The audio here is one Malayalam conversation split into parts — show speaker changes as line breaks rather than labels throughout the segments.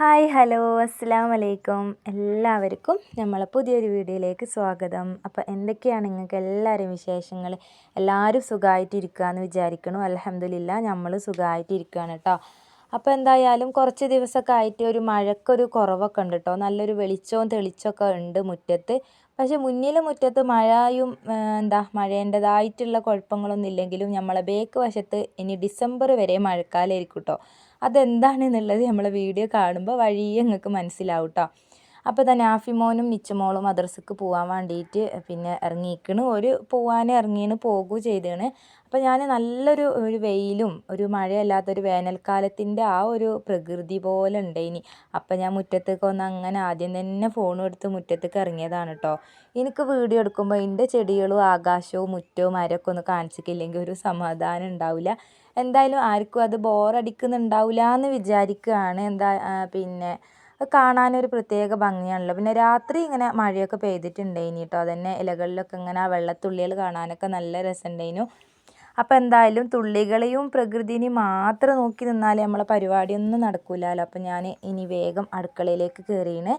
ഹായ് ഹലോ അസ്സാം വലൈക്കും എല്ലാവർക്കും നമ്മളെ പുതിയൊരു വീഡിയോയിലേക്ക് സ്വാഗതം. അപ്പോൾ എന്തൊക്കെയാണ് നിങ്ങൾക്ക് എല്ലാവരും വിശേഷങ്ങൾ? എല്ലാവരും സുഖമായിട്ടിരിക്കുക എന്ന് വിചാരിക്കണു. അലഹമില്ല നമ്മൾ സുഖമായിട്ടിരിക്കുകയാണ് കേട്ടോ. അപ്പോൾ എന്തായാലും കുറച്ച് ദിവസമൊക്കെ ആയിട്ട് ഒരു മഴക്കൊരു കുറവൊക്കെ ഉണ്ട് കേട്ടോ. നല്ലൊരു വെളിച്ചവും തെളിച്ചമൊക്കെ ഉണ്ട് മുറ്റത്ത്. പക്ഷേ മുന്നിലെ മുറ്റത്ത് മഴയും എന്താ മഴേന്റെതായിട്ടുള്ള കുഴപ്പങ്ങളൊന്നും ഇല്ലെങ്കിലും നമ്മളെ ബേക്ക് വശത്ത് ഇനി ഡിസംബർ വരെ മഴക്കാലമായിരിക്കും കേട്ടോ അതെന്താണെന്നുള്ളത് നമ്മളെ വീഡിയോ കാണുമ്പോൾ വഴിയെ നിങ്ങൾക്ക് മനസ്സിലാവും കേട്ടോ അപ്പോൾ തന്നെ ആഫിമോനും നിച്ചമോളും മദ്രസക്ക് പോകാൻ വേണ്ടിയിട്ട് പിന്നെ ഇറങ്ങിയിരിക്കണ് ഒരു പോകാൻ ഇറങ്ങിയാണ് പോകുകയും ചെയ്താണ്. അപ്പോൾ ഞാൻ നല്ലൊരു ഒരു വെയിലും ഒരു മഴയല്ലാത്തൊരു വേനൽക്കാലത്തിന്റെ ആ ഒരു പ്രകൃതി പോലെ ഉണ്ടായിനി അപ്പോൾ ഞാൻ മുറ്റത്തേക്ക് വന്ന് അങ്ങനെ ആദ്യം തന്നെ ഫോണും എടുത്ത് മുറ്റത്തേക്ക് ഇറങ്ങിയതാണ് കേട്ടോ എനിക്ക് വീഡിയോ എടുക്കുമ്പോൾ എന്റെ ചെടികളും ആകാശവും മുറ്റവും മരമൊക്കെ ഒന്ന് കാണിച്ചിട്ടില്ലെങ്കിൽ ഒരു സമാധാനം ഉണ്ടാവില്ല എന്തായാലും ആർക്കും അത് ബോറടിക്കുന്നുണ്ടാവില്ല എന്ന് വിചാരിക്കുകയാണ് എന്താ പിന്നെ കാണാനൊരു പ്രത്യേക ഭംഗിയാണല്ലോ. പിന്നെ രാത്രി ഇങ്ങനെ മഴയൊക്കെ പെയ്തിട്ടുണ്ടായിനി കേട്ടോ അതന്നെ ഇലകളിലൊക്കെ ഇങ്ങനെ ആ വെള്ളത്തുള്ളികൾ കാണാനൊക്കെ നല്ല രസമുണ്ടായിരുന്നു അപ്പോൾ എന്തായാലും തുള്ളികളെയും പ്രകൃതിനെയും മാത്രം നോക്കി നിന്നാൽ നമ്മളെ പരിപാടിയൊന്നും നടക്കില്ലല്ലോ അപ്പോൾ ഞാൻ ഇനി വേഗം അടുക്കളയിലേക്ക് കയറിയാണ്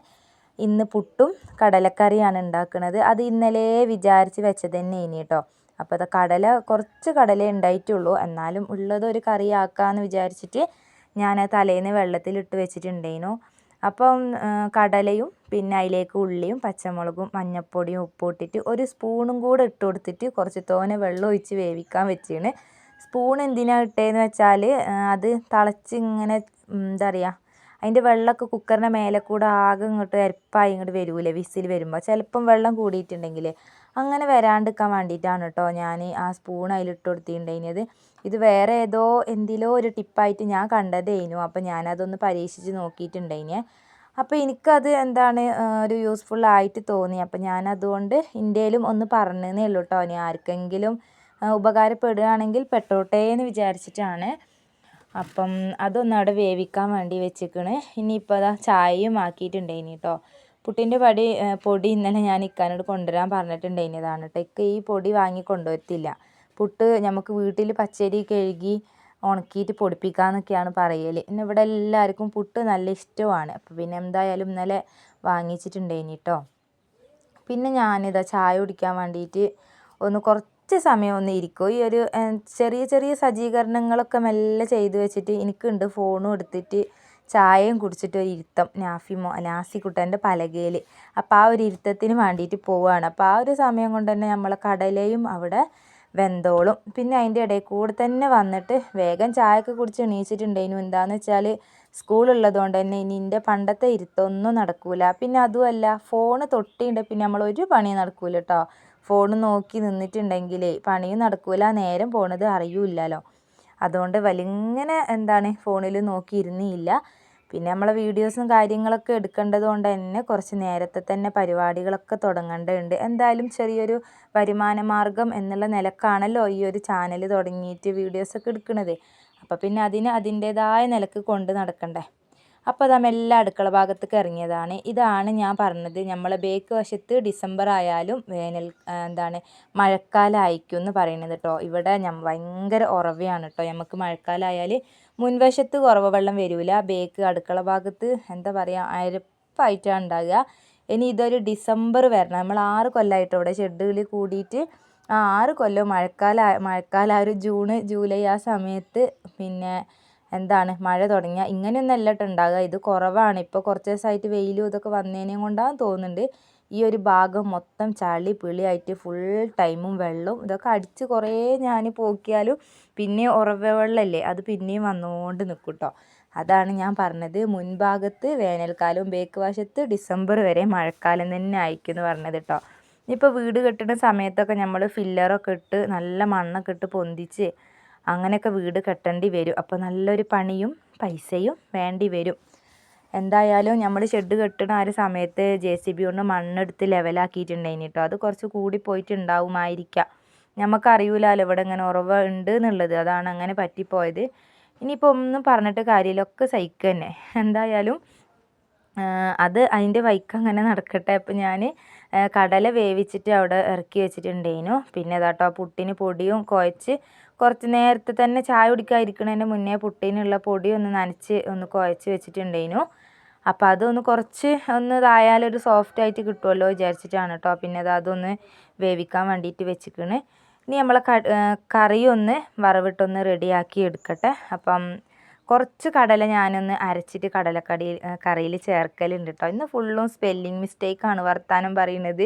ഇന്ന് പുട്ടും കടലക്കറിയാണ് ഉണ്ടാക്കുന്നത് അത് ഇന്നലെ വിചാരിച്ച് വെച്ചത് തന്നെ ഇനി കേട്ടോ. അപ്പോൾ അത് കടല കുറച്ച് കടലേ ഉണ്ടായിട്ടുള്ളൂ. എന്നാലും ഉള്ളത് ഒരു കറിയാക്കാമെന്ന് വിചാരിച്ചിട്ട് ഞാൻ തലേന്ന് വെള്ളത്തിലിട്ട് വെച്ചിട്ടുണ്ടായിരുന്നു അപ്പം കടലയും പിന്നെ അതിലേക്ക് ഉള്ളിയും പച്ചമുളകും മഞ്ഞപ്പൊടിയും ഉപ്പും ഇട്ടിട്ട് ഒരു സ്പൂണും കൂടെ ഇട്ട് കൊടുത്തിട്ട് കുറച്ച് തോനെ വെള്ളം ഒഴിച്ച് വേവിക്കാൻ വെച്ചാണ്. സ്പൂൺ എന്തിനാണ് ഇട്ടതെന്ന് വെച്ചാൽ അത് തിളച്ച് ഇങ്ങനെ എന്താ പറയുക അതിന്റെ വെള്ളമൊക്കെ കുക്കറിന്റെ മേലെ കൂടെ ആകെ ഇങ്ങോട്ട് എരപ്പായി ഇങ്ങോട്ട് വരൂലേ വിസിൽ വരുമ്പോൾ ചിലപ്പം വെള്ളം കൂടിയിട്ടുണ്ടെങ്കിൽ അങ്ങനെ വരാണ്ടിരിക്കാൻ വേണ്ടിയിട്ടാണ് കേട്ടോ ഞാൻ ആ സ്പൂൺ അതിലിട്ട് കൊടുത്തിട്ടുണ്ടായിനത് ഇത് വേറെ ഏതോ എന്തിലോ ഒരു ടിപ്പായിട്ട് ഞാൻ കണ്ടതേനു. അപ്പോൾ ഞാനതൊന്ന് പരീക്ഷിച്ച് നോക്കിയിട്ടുണ്ടായിനെ. അപ്പോൾ എനിക്കത് എന്താണ് ഒരു യൂസ്ഫുൾ ആയിട്ട് തോന്നി. അപ്പോൾ ഞാനതുകൊണ്ട് ഇന്ത്യയിലും ഒന്ന് പറഞ്ഞതേ ഉള്ളൂ കേട്ടോ ഇനി ആർക്കെങ്കിലും ഉപകാരപ്പെടുകയാണെങ്കിൽ പെട്ടോട്ടേ എന്ന് വിചാരിച്ചിട്ടാണ്. അപ്പം അതൊന്നവിടെ വേവിക്കാൻ വേണ്ടി വെച്ചിക്കണ്. ഇനിയിപ്പോൾ അതാ ചായയും ആക്കിയിട്ടുണ്ടായിനി കേട്ടോ പുട്ടിന്റെ പടി പൊടി ഇന്നലെ ഞാൻ ഇക്കാനോട് കൊണ്ടുവരാൻ പറഞ്ഞിട്ടുണ്ടായിരുന്നതാണ് കേട്ടോ ഇക്ക ഈ പൊടി വാങ്ങി കൊണ്ടുവരത്തില്ല. പുട്ട് നമുക്ക് വീട്ടിൽ പച്ചരി കഴുകി ഉണക്കിയിട്ട് പൊടിപ്പിക്കാമെന്നൊക്കെയാണ് പറയൽ പിന്നെ ഇവിടെ എല്ലാവർക്കും പുട്ട് നല്ല ഇഷ്ടമാണ്. അപ്പോൾ പിന്നെ എന്തായാലും ഇന്നലെ വാങ്ങിച്ചിട്ടുണ്ടായിനി കേട്ടോ പിന്നെ ഞാനിതാ ചായ കുടിക്കാൻ വേണ്ടിയിട്ട് ഒന്ന് കുറച്ച് സമയം ഒന്ന് ഇരിക്കും. ഈ ഒരു ചെറിയ ചെറിയ സജ്ജീകരണങ്ങളൊക്കെ മെല്ലെ ചെയ്ത് വെച്ചിട്ട് എനിക്കുണ്ട് ഫോണും എടുത്തിട്ട് ചായയും കുടിച്ചിട്ട് ഒരു ഇരുത്തം നാഫിമോ നാസിക്കുട്ടന്റെ പലകയിൽ. അപ്പോൾ ആ ഒരു ഇരുത്തത്തിന് വേണ്ടിയിട്ട് പോവുകയാണ്. അപ്പോൾ ആ ഒരു സമയം കൊണ്ട് തന്നെ നമ്മളെ കടലയും അവിടെ വെന്തോളും. പിന്നെ അതിന്റെ ഇടയിൽ കൂടെ തന്നെ വന്നിട്ട് വേഗം ചായയൊക്കെ കുടിച്ച് എണീച്ചിട്ടുണ്ടായിരുന്നു എന്താണെന്ന് വെച്ചാൽ സ്കൂളുള്ളത് കൊണ്ട് തന്നെ ഇനി എന്റെ പണ്ടത്തെ ഇരുത്തൊന്നും നടക്കൂല. പിന്നെ അതുമല്ല ഫോണ് തൊട്ടിയുണ്ട് പിന്നെ നമ്മൾ ഒരു പണി നടക്കൂല കേട്ടോ. ഫോൺ നോക്കി നിന്നിട്ടുണ്ടെങ്കിൽ പണിയും നടക്കൂല. നേരം പോണത് അറിയൂല്ലല്ലോ. അതുകൊണ്ട് വലിങ്ങനെ എന്താണ് ഫോണിൽ നോക്കി ഇരുന്നില്ല. പിന്നെ നമ്മളെ വീഡിയോസും കാര്യങ്ങളൊക്കെ എടുക്കേണ്ടത് കൊണ്ട് തന്നെ കുറച്ച് നേരത്തെ തന്നെ പരിപാടികളൊക്കെ തുടങ്ങേണ്ടതുണ്ട്. എന്തായാലും ചെറിയൊരു വരുമാന മാർഗം എന്നുള്ള നിലക്കാണല്ലോ ഈ ഒരു ചാനൽ തുടങ്ങിയിട്ട് വീഡിയോസൊക്കെ എടുക്കുന്നത് അപ്പോൾ പിന്നെ അതിന് അതിന്റേതായ നിലയ്ക്ക് കൊണ്ട് നടക്കണ്ടേ. അപ്പോൾ അതാ മെല്ലെ അടുക്കള ഭാഗത്തേക്ക് ഇറങ്ങിയതാണ്. ഇതാണ് ഞാൻ പറഞ്ഞത്. നമ്മളെ ബേക്ക് വശത്ത് ഡിസംബർ ആയാലും വേനൽ എന്താണ് മഴക്കാലമായിരിക്കും എന്ന് പറയുന്നത് കേട്ടോ ഇവിടെ ഞാൻ ഭയങ്കര ഉറവയാണ് കേട്ടോ നമുക്ക് മഴക്കാലമായാൽ മുൻവശത്ത് കുറവ് വെള്ളം വരില്ല ബേക്ക് അടുക്കള ഭാഗത്ത് എന്താ പറയുക അരപ്പായിട്ടാണ് ഉണ്ടാകുക ഇനി ഇതൊരു ഡിസംബർ വരണം. നമ്മൾ ആറ് കൊല്ലമായിട്ട് ഇവിടെ ഷെഡുകൾ കൂടിയിട്ട് ആ ആറ് കൊല്ലം മഴക്കാല മഴക്കാലം ആ ഒരു ജൂണ് ജൂലൈ ആ സമയത്ത് പിന്നെ എന്താണ് മഴ തുടങ്ങിയ ഇങ്ങനെയൊന്നും അല്ല ഇത് കുറവാണ്. ഇപ്പോൾ കുറച്ച് ദിവസമായിട്ട് വെയിലും ഇതൊക്കെ വന്നതിനെയും കൊണ്ടാണ് തോന്നുന്നുണ്ട്. ഈ ഒരു ഭാഗം മൊത്തം ചളി പിളിയായിട്ട് ഫുൾ ടൈമും വെള്ളവും ഇതൊക്കെ അടിച്ച് കുറേ ഞാൻ പോക്കിയാലും പിന്നെ ഉറവ വെള്ളമല്ലേ അത് പിന്നെയും വന്നുകൊണ്ട് നിൽക്കും കേട്ടോ അതാണ് ഞാൻ പറഞ്ഞത്. മുൻഭാഗത്ത് വേനൽക്കാലവും ബേക്ക് വശത്ത് ഡിസംബർ വരെ മഴക്കാലം തന്നെ ആയിരിക്കും എന്ന് പറഞ്ഞത് കേട്ടോ ഇപ്പോൾ വീട് കെട്ടുന്ന സമയത്തൊക്കെ നമ്മൾ ഫില്ലറൊക്കെ ഇട്ട് നല്ല മണ്ണൊക്കെ ഇട്ട് പൊന്തിച്ച് അങ്ങനെയൊക്കെ വീട് കെട്ടേണ്ടി വരും. അപ്പോൾ നല്ലൊരു പണിയും പൈസയും വേണ്ടി വരും. എന്തായാലും നമ്മൾ ഷെഡ് കെട്ടണ ആ ഒരു സമയത്ത് ജെ സി ബി കൊണ്ട് മണ്ണെടുത്ത് ലെവലാക്കിയിട്ടുണ്ടായിന് കേട്ടോ അത് കുറച്ച് കൂടി പോയിട്ടുണ്ടാവുമായിരിക്കാം. നമുക്കറിയില്ലല്ലോ ഇവിടെ ഇങ്ങനെ ഉറവ ഉണ്ട് എന്നുള്ളത്. അതാണ് അങ്ങനെ പറ്റിപ്പോയത്. ഇനിയിപ്പോൾ ഒന്നും പറഞ്ഞിട്ട് കാര്യമില്ല ഒക്കെ സഹിക്കുക തന്നെ. എന്തായാലും അത് അതിന്റെ വൈക്ക് അങ്ങനെ നടക്കട്ടെ. അപ്പം ഞാൻ കടല വേവിച്ചിട്ട് അവിടെ ഇറക്കി വെച്ചിട്ടുണ്ടേനു പിന്നെ അതാട്ടോ പുട്ടിന് പൊടിയും കുഴച്ച് കുറച്ച് നേരത്തെ തന്നെ ചായ കുടിക്കാതിരിക്കണതിന്റെ മുന്നേ പുട്ടിനുള്ള പൊടി ഒന്ന് നനച്ച് ഒന്ന് കുഴച്ച് വെച്ചിട്ടുണ്ടേനു അപ്പോൾ അതൊന്ന് കുറച്ച് ഒന്ന് ഇതായാലൊരു സോഫ്റ്റ് ആയിട്ട് കിട്ടുമല്ലോ വിചാരിച്ചിട്ടാണ് കേട്ടോ പിന്നെ അത് അതൊന്ന് വേവിക്കാൻ വേണ്ടിയിട്ട് വെച്ചിക്കണ്. ഇനി നമ്മളെ കറി ഒന്ന് വറവിട്ടൊന്ന് റെഡിയാക്കി എടുക്കട്ടെ. അപ്പം കുറച്ച് കടല ഞാനൊന്ന് അരച്ചിട്ട് കടലക്കടി കറിയിൽ ചേർക്കലുണ്ട് കേട്ടോ ഇന്ന് ഫുള്ളും സ്പെല്ലിങ് മിസ്റ്റേക്കാണ് വർത്താനം പറയുന്നത്.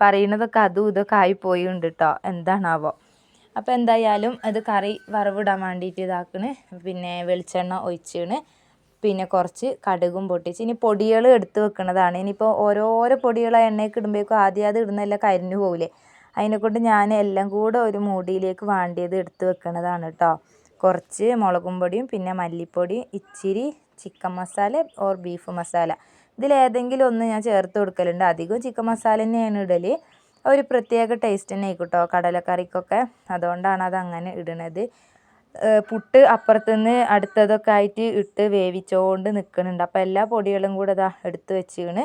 പറയുന്നതൊക്കെ അതും ഇതൊക്കെ ആയിപ്പോയി ഉണ്ട് കേട്ടോ എന്താണാവോ. അപ്പോൾ എന്തായാലും അത് കറി വറവിടാൻ വേണ്ടിയിട്ട് ഇതാക്കണ്. പിന്നെ വെളിച്ചെണ്ണ ഒഴിച്ചാണ്. പിന്നെ കുറച്ച് കടുകും പൊട്ടിച്ച് ഇനി പൊടികൾ എടുത്ത് വെക്കുന്നതാണ് ഇനിയിപ്പോൾ ഓരോരോ പൊടികൾ എണ്ണയ്ക്ക് ഇടുമ്പോഴേക്കും ആദ്യം അത് ഇടുന്നതെല്ലാം കരിഞ്ഞു പോകില്ലേ അതിനെക്കൊണ്ട് ഞാൻ എല്ലാം കൂടെ ഒരു മൂടിയിലേക്ക് വാണ്ടിയത് എടുത്ത് വെക്കുന്നതാണ് കേട്ടോ കുറച്ച് മുളകും പൊടിയും പിന്നെ മല്ലിപ്പൊടി ഇച്ചിരി chicken masala or beef masala. ഇതിലേതെങ്കിലും ഒന്ന് ഞാൻ ചേർത്ത് കൊടുക്കലുണ്ട്. അധികം ചിക്കൻ മസാല തന്നെയാണ് ഇടൽ ഒരു പ്രത്യേക ടേസ്റ്റ് തന്നെ ആയിക്കോട്ടോ. കടലക്കറിക്കൊക്കെ. അതുകൊണ്ടാണ് അത് അങ്ങനെ ഇടുന്നത് പുട്ട് അപ്പുറത്തുനിന്ന് അടുത്തതൊക്കെ ആയിട്ട് ഇട്ട് വേവിച്ചുകൊണ്ട് നിൽക്കുന്നുണ്ട് അപ്പോൾ എല്ലാ പൊടികളും കൂടെ ഇതാ എടുത്ത് വെച്ചിരുന്ന്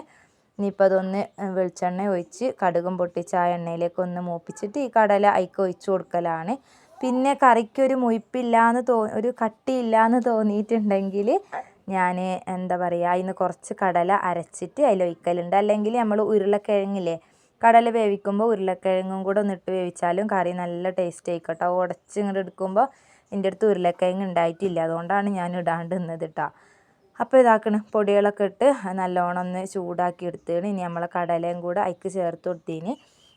ഇനിയിപ്പോൾ അതൊന്ന് വെളിച്ചെണ്ണ ഒഴിച്ച് കടുകും പൊട്ടിച്ച് ആ എണ്ണയിലേക്ക് ഒന്ന് മൂപ്പിച്ചിട്ട് ഈ കടല അയക്ക് ഒഴിച്ച് കൊടുക്കലാണ്. പിന്നെ കറിക്കൊരു മുയിപ്പില്ലാന്ന് തോ ഒരു കട്ടിയില്ലാന്ന് തോന്നിയിട്ടുണ്ടെങ്കിൽ ഞാൻ എന്താ പറയുക അതിന് കുറച്ച് കടല അരച്ചിട്ട് അതിൽ ഒഴിക്കലുണ്ട്. അല്ലെങ്കിൽ നമ്മൾ ഉരുളക്കിഴങ്ങില്ലേ കടല വേവിക്കുമ്പോൾ ഉരുളക്കിഴങ്ങും കൂടെ ഒന്നിട്ട് വേവിച്ചാലും കറി നല്ല ടേസ്റ്റ് ആയിക്കോട്ടോ. ഉടച്ച് ഇങ്ങോട്ട് എടുക്കുമ്പോൾ എന്റെ അടുത്ത് ഉരുളക്കിഴങ്ങ് ഉണ്ടായിട്ടില്ല. അതുകൊണ്ടാണ് ഞാൻ ഇടാണ്ട് നിന്നത് കേട്ടോ അപ്പോൾ ഇതാക്കണ്. പൊടികളൊക്കെ ഇട്ട് നല്ലോണം ഒന്ന് ചൂടാക്കി എടുത്തേണ് ഇനി നമ്മളെ കടലയും കൂടെ അതിക്ക് ചേർത്ത് കൊടുത്തേന്.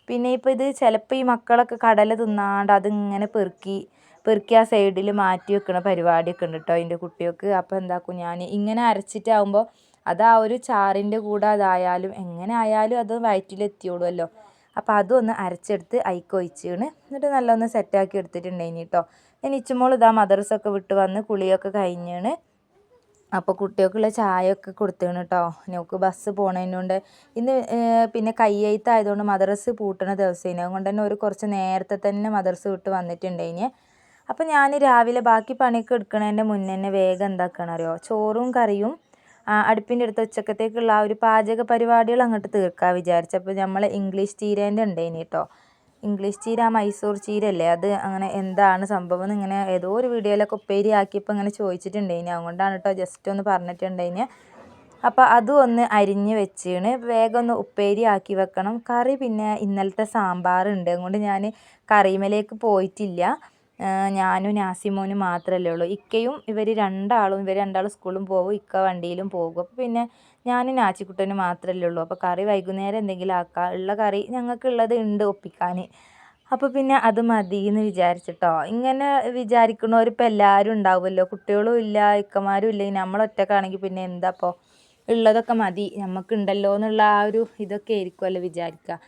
പിന്നെ ഇപ്പോൾ ഇത് ചിലപ്പോൾ ഈ മക്കളൊക്കെ കടല തിന്നാണ്ട് അതിങ്ങനെ പെറുക്കി പെറുക്കി ആ സൈഡിൽ മാറ്റി വെക്കണ പരിപാടിയൊക്കെ ഉണ്ട് കേട്ടോ എന്റെ കുട്ടികൾക്ക്. അപ്പോൾ എന്താക്കും ഞാൻ ഇങ്ങനെ അരച്ചിട്ടാകുമ്പോൾ അത് ആ ഒരു ചാറിന്റെ കൂടെ അതായാലും എങ്ങനെ ആയാലും അത് വയറ്റിലെത്തിയോളുമല്ലോ അപ്പോൾ അതൊന്ന് അരച്ചെടുത്ത് അയക്കൊഴിച്ചാണ് എന്നിട്ട് നല്ലൊന്ന് സെറ്റാക്കി എടുത്തിട്ടുണ്ടായിരുന്നു കേട്ടോ ഞാൻ ഇച്ചുമോൾ ഇതാ മദർസൊക്കെ വിട്ട് വന്ന് കുളിയൊക്കെ കഴിഞ്ഞാണ്. അപ്പോൾ കുട്ടികൾക്കുള്ള ചായയൊക്കെ കൊടുത്തേണ് കേട്ടോ ഞങ്ങൾക്ക് ബസ് പോണതിനോണ്ട് ഇന്ന് പിന്നെ കയ്യെഴുത്തായതുകൊണ്ട് മദർസ് പൂട്ടണ ദിവസമാണ് അതുകൊണ്ട് തന്നെ ഒരു കുറച്ച് നേരത്തെ തന്നെ മദർസ് വിട്ട് വന്നിട്ടുണ്ടായിന് അപ്പോൾ ഞാൻ രാവിലെ ബാക്കി പണിയൊക്കെ എടുക്കണതിന്റെ മുന്നേ തന്നെ വേഗം എന്താക്കണം അറിയോ? ചോറും കറിയും അടുപ്പിന്റെ അടുത്ത് ഉച്ചക്കത്തേക്കുള്ള ആ ഒരു പാചക പരിപാടികൾ അങ്ങോട്ട് തീർക്കാൻ വിചാരിച്ചപ്പോൾ നമ്മൾ ഇംഗ്ലീഷ് തീരേന്റെ ഉണ്ടായിന് കേട്ടോ ഇംഗ്ലീഷ് ചീര മൈസൂർ ചീരയല്ലേ? അത് അങ്ങനെ എന്താണ് സംഭവം എന്ന് ഇങ്ങനെ ഏതോ ഒരു വീഡിയോയിലൊക്കെ ഉപ്പേരി ആക്കിയപ്പോൾ ഇങ്ങനെ ചോദിച്ചിട്ടുണ്ടായിന്. അതുകൊണ്ടാണ് കേട്ടോ ജസ്റ്റ് ഒന്ന് പറഞ്ഞിട്ടുണ്ടായിന്. അപ്പോൾ അതും ഒന്ന് അരിഞ്ഞ് വെച്ചാണ്. വേഗം ഒന്ന് ഉപ്പേരി ആക്കി വെക്കണം. കറി പിന്നെ ഇന്നലത്തെ സാമ്പാറുണ്ട് അതുകൊണ്ട് ഞാൻ കറിമലേക്ക് പോയിട്ടില്ല. ഞാനും നാസിമോനും മാത്രമല്ലേ ഉള്ളൂ. ഇക്കയും ഇവർ രണ്ടാളും ഇവർ രണ്ടാളും സ്കൂളും പോകും ഇക്ക വണ്ടിയിലും പോകും. അപ്പോൾ പിന്നെ ഞാനും നാച്ചിക്കുട്ടനും മാത്രമല്ലേ ഉള്ളൂ. അപ്പോൾ കറി വൈകുന്നേരം എന്തെങ്കിലും ആക്കാം. ഉള്ള കറി ഞങ്ങൾക്കുള്ളത് ഉണ്ട് ഒപ്പിക്കാൻ അപ്പോൾ പിന്നെ അത് മതി എന്ന് വിചാരിച്ചിട്ടോ. ഇങ്ങനെ വിചാരിക്കണവർ ഇപ്പോൾ എല്ലാവരും ഉണ്ടാവുമല്ലോ. കുട്ടികളും ഇല്ല ഇക്കമാരും ഇല്ല. നമ്മൾ ഒറ്റക്കാണെങ്കിൽ പിന്നെ എന്താ അപ്പോൾ ഉള്ളതൊക്കെ മതി. നമുക്കുണ്ടല്ലോ എന്നുള്ള ആ ഒരു ഇതൊക്കെ ആയിരിക്കുമല്ലോ വിചാരിക്കുക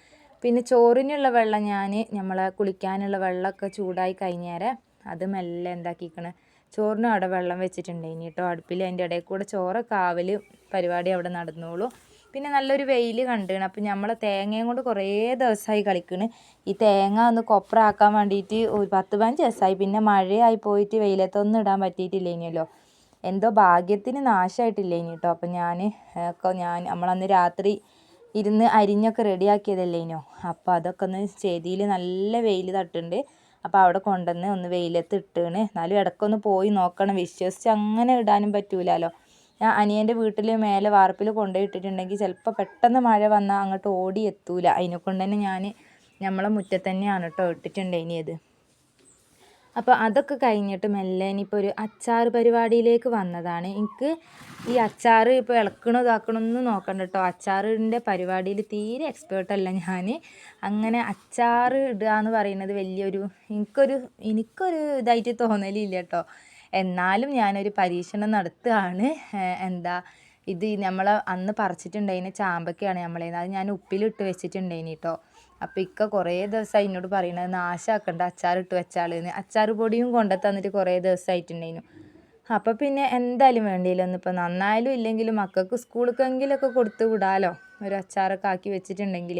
പിന്നെ ചോറിനുള്ള വെള്ളം ഞാൻ നമ്മളെ കുളിക്കാനുള്ള വെള്ളമൊക്കെ ചൂടായി കഴിഞ്ഞേരെ അത് മെല്ലെ എന്താക്കിക്കണ്. ചോറിനും അവിടെ വെള്ളം വെച്ചിട്ടുണ്ടായിനി കേട്ടോ. അടുപ്പിൽ അതിന്റെ ഇടയിൽ കൂടെ ചോറൊക്കെ ആവൽ പരിപാടി അവിടെ നടന്നോളൂ. പിന്നെ നല്ലൊരു വെയിൽ കണ്ടിണ്. അപ്പം നമ്മൾ തേങ്ങയും കൊണ്ട് കുറേ ദിവസമായി കളിക്കണ്. ഈ തേങ്ങ ഒന്ന് കൊപ്രാക്കാൻ വേണ്ടിയിട്ട് ഒരു പത്ത് പതിനഞ്ച് ദിവസമായി. പിന്നെ മഴയായി പോയിട്ട് വെയിലത്തൊന്നും ഇടാൻ പറ്റിയിട്ടില്ല ഇനിയല്ലോ എന്തോ ഭാഗ്യത്തിന് നാശമായിട്ടില്ലേനി കേട്ടോ. അപ്പം ഞാൻ ഞാൻ നമ്മളന്ന് രാത്രി ഇരുന്ന് അരിഞ്ഞൊക്കെ റെഡിയാക്കിയതല്ലേനോ? അപ്പോൾ അതൊക്കെ ഒന്ന് ചെതിയിൽ നല്ല വെയിൽ തട്ടുന്നുണ്ട് അപ്പോൾ അവിടെ കൊണ്ടുവന്ന് ഒന്ന് വെയിലത്ത് ഇട്ടാണ്. എന്നാലും ഇടയ്ക്കൊന്ന് പോയി നോക്കണം. വിശ്വസിച്ച് അങ്ങനെ ഇടാനും പറ്റൂലല്ലോ ഞാൻ അനിയന്റെ വീട്ടിൽ മേലെ വാർപ്പിൽ കൊണ്ടുപോയി ഇട്ടിട്ടുണ്ടെങ്കിൽ ചിലപ്പോൾ പെട്ടെന്ന് മഴ വന്നാൽ അങ്ങോട്ട് ഓടി എത്തൂല അതിനെ കൊണ്ട് തന്നെ ഞാൻ നമ്മളെ മുറ്റത്ത് തന്നെയാണ് കേട്ടോ ഇട്ടിട്ടുണ്ടായിനിയത് അപ്പോൾ അതൊക്കെ കഴിഞ്ഞിട്ട് മെല്ലെ ഇനിയിപ്പോൾ ഒരു അച്ചാർ പരിപാടിയിലേക്ക് വന്നതാണ്. എനിക്ക് ഈ അച്ചാർ ഇപ്പോൾ ഇളക്കണോ ഇതാക്കണമൊന്നും നോക്കണ്ട കേട്ടോ. അച്ചാറിന്റെ പരിപാടിയിൽ തീരെ അല്ല ഞാൻ അങ്ങനെ അച്ചാർ ഇടുക എന്ന് പറയുന്നത് വലിയൊരു എനിക്കൊരു എനിക്കൊരു ഇതായിട്ട് തോന്നലില്ല കേട്ടോ. എന്നാലും ഞാനൊരു പരീക്ഷണം നടത്തുകയാണ്. എന്താ ഇത് നമ്മൾ അന്ന് പറിച്ചിട്ടുണ്ടായിന് ചാമ്പക്കയാണ് നമ്മളെ അത് ഞാൻ ഉപ്പിലിട്ട് വെച്ചിട്ടുണ്ടായിന് കേട്ടോ. അപ്പോൾ ഇക്ക കുറേ ദിവസമായി എന്നോട് പറയണത് നാശാക്കണ്ട അച്ചാറിട്ട് വെച്ചാളെന്ന് അച്ചാർ പൊടിയും കൊണ്ടു തന്നിട്ട് കുറേ ദിവസമായിട്ടുണ്ടായിരുന്നു അപ്പം പിന്നെ എന്തായാലും വേണ്ടിയില്ല. ഒന്നിപ്പോൾ നന്നായാലും ഇല്ലെങ്കിലും മക്കൾക്ക് സ്കൂളിലേക്കെങ്കിലൊക്കെ കൊടുത്ത് വിടാലോ. ഒരു അച്ചാറൊക്കെ ആക്കി വെച്ചിട്ടുണ്ടെങ്കിൽ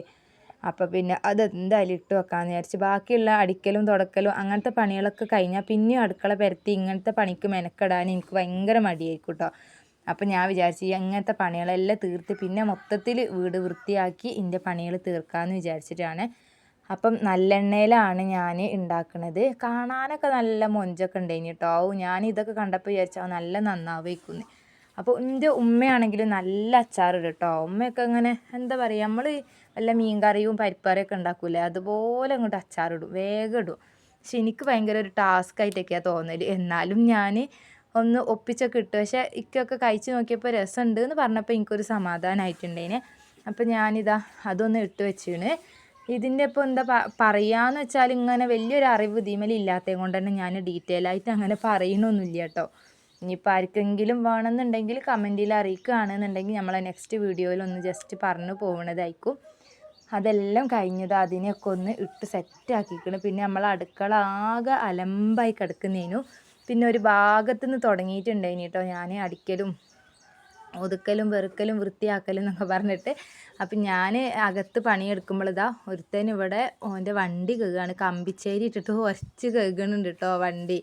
അപ്പം പിന്നെ അതെന്തായാലും ഇട്ട് വെക്കാമെന്ന് വിചാരിച്ച്. ബാക്കിയുള്ള അടിക്കലും തുടക്കലും അങ്ങനത്തെ പണികളൊക്കെ കഴിഞ്ഞാൽ പിന്നെയും അടുക്കള പരത്തി ഇങ്ങനത്തെ പണിക്ക് മെനക്കെടാൻ എനിക്ക് ഭയങ്കര മടിയായിരിക്കും കേട്ടോ അപ്പം ഞാൻ വിചാരിച്ചു അങ്ങനത്തെ പണികളെല്ലാം തീർത്ത് പിന്നെ മൊത്തത്തിൽ വീട് വൃത്തിയാക്കി ഇതിന്റെ പണികൾ തീർക്കാമെന്ന് വിചാരിച്ചിട്ടാണ്. അപ്പം നല്ലെണ്ണയിലാണ് ഞാൻ ഉണ്ടാക്കുന്നത് കാണാനൊക്കെ നല്ല മൊഞ്ചൊക്കെ ഉണ്ടായിന് കേട്ടോ ഞാൻ ഇതൊക്കെ കണ്ടപ്പോൾ വിചാരിച്ചാൽ നല്ല നന്നാവുമായിരിക്കുന്നു അപ്പോൾ എന്റെ ഉമ്മയാണെങ്കിലും നല്ല അച്ചാറിടും കേട്ടോ ഉമ്മയൊക്കെ ഇങ്ങനെ എന്താ പറയുക നമ്മൾ വല്ല മീൻകറിയും പരിപ്പറിയൊക്കെ ഉണ്ടാക്കൂലേ അതുപോലെ അങ്ങോട്ട് അച്ചാറിടും വേഗം ഇടും. പക്ഷെ എനിക്ക് ഭയങ്കര ഒരു ടാസ്ക് ആയിട്ടൊക്കെയാണ് തോന്നൽ എന്നാലും ഞാൻ ഒന്ന് ഒപ്പിച്ചൊക്കെ ഇട്ടു. പക്ഷേ ഇക്കൊക്കെ കഴിച്ച് നോക്കിയപ്പോൾ രസമുണ്ട് എന്ന് പറഞ്ഞപ്പോൾ എനിക്കൊരു സമാധാനമായിട്ടുണ്ടേനെ അപ്പോൾ ഞാനിതാ അതൊന്ന് ഇട്ട് വെച്ചിന്. ഇതിന്റെ ഇപ്പോൾ എന്താ പറയാന്ന് വെച്ചാൽ ഇങ്ങനെ വലിയൊരു അറിവ് ഇതിമേൽ ഇല്ലാത്തത് കൊണ്ട് തന്നെ ഞാൻ ഡീറ്റെയിൽ ആയിട്ട് അങ്ങനെ പറയണമൊന്നുമില്ല കേട്ടോ. ഇനിയിപ്പോൾ ആർക്കെങ്കിലും വേണമെന്നുണ്ടെങ്കിൽ കമന്റിൽ അറിയിക്കുകയാണെന്നുണ്ടെങ്കിൽ നമ്മളെ നെക്സ്റ്റ് വീഡിയോയിൽ ഒന്ന് ജസ്റ്റ് പറഞ്ഞു പോകുന്നതായിരിക്കും അതെല്ലാം കഴിഞ്ഞത് അതിനെയൊക്കെ ഒന്ന് ഇട്ട് സെറ്റാക്കിക്കണം പിന്നെ നമ്മൾ അടുക്കള ആകെ അലമ്പായി കിടക്കുന്നതിനു പിന്നെ ഒരു ഭാഗത്തു നിന്ന് തുടങ്ങിയിട്ടുണ്ടായിന് കേട്ടോ ഞാൻ അടിക്കലും ഒതുക്കലും വെറുക്കലും വൃത്തിയാക്കലും എന്നൊക്കെ പറഞ്ഞിട്ട്. അപ്പം ഞാൻ അകത്ത് പണിയെടുക്കുമ്പോൾ ഇതാ ഒരുത്തൻ ഇവിടെ ഓന്റെ വണ്ടി കഴുകാണ്. കമ്പിച്ചേരി ഇട്ടിട്ട് കുറച്ച് കഴുകണുണ്ട് കേട്ടോ വണ്ടി.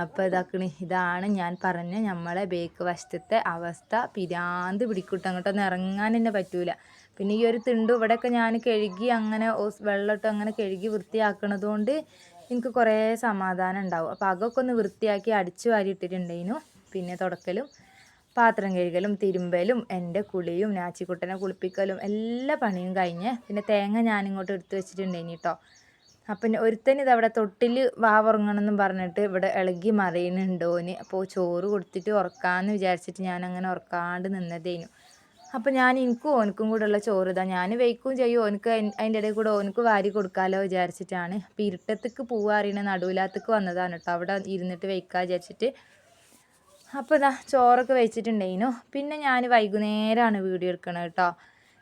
അപ്പോൾ ഇതാക്കണി ഇതാണ് ഞാൻ പറഞ്ഞ നമ്മളെ ബേക്ക് വശത്തെ അവസ്ഥ. പിരാന്ത് പിടിക്കൂട്ടോ അങ്ങോട്ടൊന്നും ഇറങ്ങാൻ തന്നെ പറ്റൂല. പിന്നെ ഈ ഒരു തിണ്ട് ഇവിടെയൊക്കെ ഞാൻ കഴുകി അങ്ങനെ വെള്ളമിട്ട് അങ്ങനെ കഴുകി വൃത്തിയാക്കണത് കൊണ്ട് എനിക്ക് കുറേ സമാധാനം ഉണ്ടാവും. അപ്പോൾ അതൊക്കെ ഒന്ന് വൃത്തിയാക്കി അടിച്ചു വാരി ഇട്ടിട്ടുണ്ടായിരുന്നു പിന്നെ തുടക്കലും പാത്രം കഴുകലും തിരുമ്പലും എന്റെ കുളിയും നാച്ചിക്കുട്ടനെ കുളിപ്പിക്കലും എല്ലാ പണിയും കഴിഞ്ഞ് പിന്നെ തേങ്ങ ഞാനിങ്ങോട്ട് എടുത്ത് വെച്ചിട്ടുണ്ടായിനി കേട്ടോ അപ്പം ഒരുത്തൻ ഇതവിടെ തൊട്ടിൽ വാവുറങ്ങണമെന്നും പറഞ്ഞിട്ട് ഇവിടെ ഇളകി മറിയുന്നുണ്ടോന് അപ്പോൾ ചോറ് കൊടുത്തിട്ട് ഉറക്കാമെന്ന് വിചാരിച്ചിട്ട് ഞാൻ അങ്ങനെ ഉറക്കാണ്ട് നിന്നതേനു. അപ്പോൾ ഞാൻ എനിക്കും ഓനക്കും കൂടെ ഉള്ള ചോറ് ഇതാ. ഞാൻ വെയ്ക്കും ചെയ്യും. ഓനക്ക് അതിന്റെ ഇടയിൽ കൂടെ ഓനക്ക് വാരി കൊടുക്കാമല്ലോ വിചാരിച്ചിട്ടാണ്. അപ്പോൾ ഇരുട്ടത്തേക്ക് പൂവ് അറിയണ നടുവിലാത്തേക്ക് വന്നതാണ് കേട്ടോ. അവിടെ ഇരുന്നിട്ട് വെയ്ക്കാൻ വിചാരിച്ചിട്ട്. അപ്പോൾ ഇതാ ചോറൊക്കെ വെച്ചിട്ടുണ്ടായിരുന്നു പിന്നെ ഞാൻ വൈകുന്നേരമാണ് വീഡിയോ എടുക്കണത് കേട്ടോ.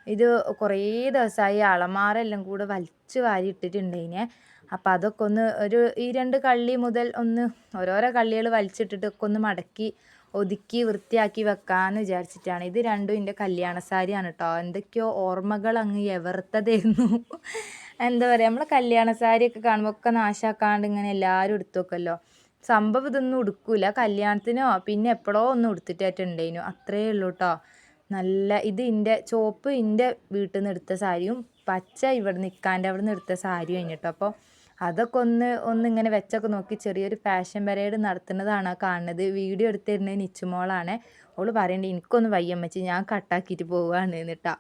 ഇത് കുറേ ദിവസമായി അളമാരെല്ലാം കൂടെ വലിച്ചു വാരി ഇട്ടിട്ടുണ്ടായിനെ അപ്പോൾ അതൊക്കെ ഒന്ന് ഒരു ഈ രണ്ട് കള്ളി മുതൽ ഒന്ന് ഓരോരോ കള്ളികൾ വലിച്ചിട്ടിട്ട് ഒക്കെ ഒന്ന് മടക്കി ഒതുക്കി വൃത്തിയാക്കി വെക്കാമെന്ന് വിചാരിച്ചിട്ടാണ്. ഇത് രണ്ടും എന്റെ കല്യാണ സാരിയാണ് കേട്ടോ എന്തൊക്കെയോ ഓർമ്മകൾ അങ്ങ് എവർത്തതായിരുന്നു. എന്താ പറയുക നമ്മളെ കല്യാണ സാരിയൊക്കെ കാണുമ്പോൾ ഒക്കെ നാശാക്കാണ്ട് ഇങ്ങനെ എല്ലാവരും എടുത്തു സംഭവം ഇതൊന്നും ഉടുക്കൂല. കല്യാണത്തിനോ പിന്നെ എപ്പോഴോ ഒന്നും ഉടുത്തിട്ടായിട്ടുണ്ടേനു അത്രയേ ഉള്ളൂ കേട്ടോ നല്ല ഇത് എന്റെ ചോപ്പ് എന്റെ വീട്ടിൽ നിന്ന് എടുത്ത സാരിയും പച്ച ഇവിടെ നിൽക്കാന്റെ അവിടെ നിന്ന് എടുത്ത സാരിയും കഴിഞ്ഞിട്ടോ അപ്പോൾ അതൊക്കെ ഒന്ന് ഇങ്ങനെ വെച്ചൊക്കെ നോക്കി ചെറിയൊരു ഫാഷൻ പരേഡ് നടത്തുന്നതാണ് കാണുന്നത്. വീഡിയോ എടുത്തിരുന്നത് നിച്ചുമോളാണ് അവൾ പറയണ്ടേ എനിക്കൊന്ന് വയ്യമ്മച്ചി ഞാൻ കട്ടാക്കിയിട്ട് പോവുകയാണ് എന്നിട്ടാ.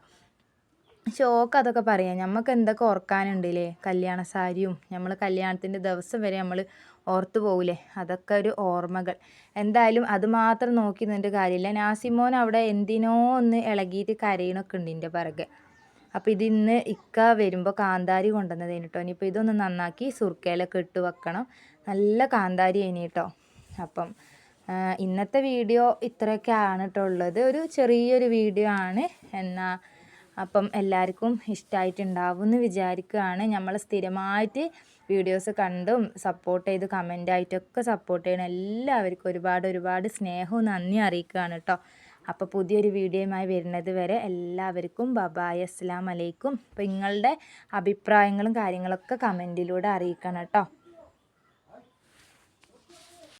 ഷോക്ക് അതൊക്കെ പറയാം. നമുക്ക് എന്തൊക്കെ ഓർക്കാനുണ്ടല്ലേ? കല്യാണ സാരിയും നമ്മൾ കല്യാണത്തിന്റെ ദിവസം വരെ നമ്മൾ ഓർത്തു പോകില്ലേ അതൊക്കെ ഒരു ഓർമ്മകൾ. എന്തായാലും അത് മാത്രം നോക്കി നിന്നിട്ട് കാര്യമില്ല. നാസിമോൻ അവിടെ എന്തിനോ ഒന്ന് ഇളകിയിട്ട് കരയണൊക്കെ ഉണ്ട് എന്റെ പിറകെ. അപ്പോൾ ഇത് ഇന്ന് ഇക്ക വരുമ്പോൾ കാന്താരി കൊണ്ടുവന്നതേന് കേട്ടോ ഇനിയിപ്പോൾ ഇതൊന്ന് നന്നാക്കി സുർക്കയിലൊക്കെ ഇട്ട് വെക്കണം. നല്ല കാന്താരി ഇനി കേട്ടോ അപ്പം ഇന്നത്തെ വീഡിയോ ഇത്രയൊക്കെ ആണ് കേട്ടോ ഉള്ളത്. ഒരു ചെറിയൊരു വീഡിയോ ആണ്. എന്നാൽ അപ്പം എല്ലാവർക്കും ഇഷ്ടമായിട്ടുണ്ടാവും എന്ന് വിചാരിക്കുകയാണ് നമ്മൾ സ്ഥിരമായിട്ട് വീഡിയോസ് കണ്ടും സപ്പോർട്ട് ചെയ്ത് കമന്റായിട്ടൊക്കെ സപ്പോർട്ട് ചെയ്യണം എല്ലാവർക്കും ഒരുപാട് ഒരുപാട് സ്നേഹവും നന്ദി അറിയിക്കുകയാണ് കേട്ടോ അപ്പോൾ പുതിയൊരു വീഡിയോയുമായി വരുന്നത് വരെ എല്ലാവർക്കും ബബായ് അസ്സാം അലൈക്കും അപ്പോൾ നിങ്ങളുടെ അഭിപ്രായങ്ങളും കാര്യങ്ങളൊക്കെ കമന്റിലൂടെ അറിയിക്കണം കേട്ടോ.